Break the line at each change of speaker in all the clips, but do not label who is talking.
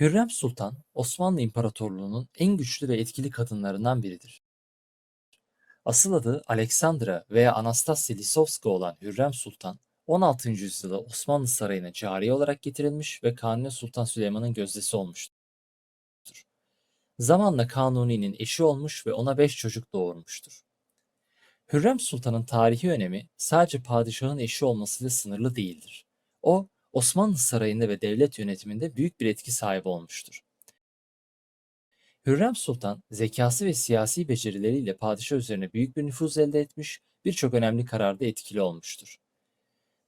Hürrem Sultan, Osmanlı İmparatorluğu'nun en güçlü ve etkili kadınlarından biridir. Asıl adı Aleksandra veya Anastasya Lisovska olan Hürrem Sultan, 16. yüzyılda Osmanlı Sarayı'na cariye olarak getirilmiş ve Kanuni Sultan Süleyman'ın gözdesi olmuştur. Zamanla Kanuni'nin eşi olmuş ve ona beş çocuk doğurmuştur. Hürrem Sultan'ın tarihi önemi sadece padişahın eşi olmasıyla sınırlı değildir. O, Osmanlı Sarayı'nda ve devlet yönetiminde büyük bir etki sahibi olmuştur. Hürrem Sultan, zekası ve siyasi becerileriyle padişah üzerine büyük bir nüfuz elde etmiş, birçok önemli kararda etkili olmuştur.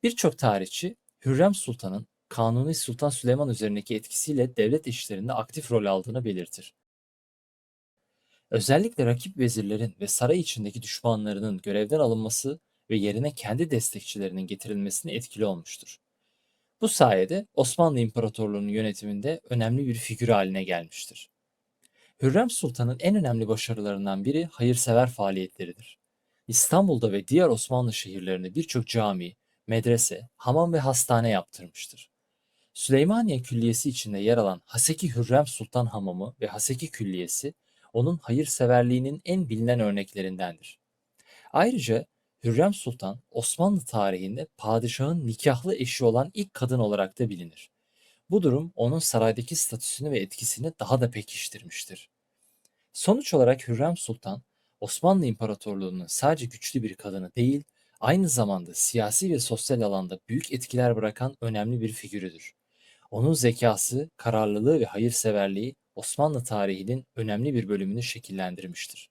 Birçok tarihçi, Hürrem Sultan'ın Kanuni Sultan Süleyman üzerindeki etkisiyle devlet işlerinde aktif rol aldığını belirtir. Özellikle rakip vezirlerin ve saray içindeki düşmanlarının görevden alınması ve yerine kendi destekçilerinin getirilmesine etkili olmuştur. Bu sayede Osmanlı İmparatorluğu'nun yönetiminde önemli bir figür haline gelmiştir. Hürrem Sultan'ın en önemli başarılarından biri hayırsever faaliyetleridir. İstanbul'da ve diğer Osmanlı şehirlerinde birçok cami, medrese, hamam ve hastane yaptırmıştır. Süleymaniye Külliyesi içinde yer alan Haseki Hürrem Sultan Hamamı ve Haseki Külliyesi onun hayırseverliğinin en bilinen örneklerindendir. Ayrıca Hürrem Sultan Osmanlı tarihinde padişahın nikahlı eşi olan ilk kadın olarak da bilinir. Bu durum onun saraydaki statüsünü ve etkisini daha da pekiştirmiştir. Sonuç olarak Hürrem Sultan Osmanlı İmparatorluğu'nun sadece güçlü bir kadını değil, aynı zamanda siyasi ve sosyal alanda büyük etkiler bırakan önemli bir figürüdür. Onun zekası, kararlılığı ve hayırseverliği Osmanlı tarihinin önemli bir bölümünü şekillendirmiştir.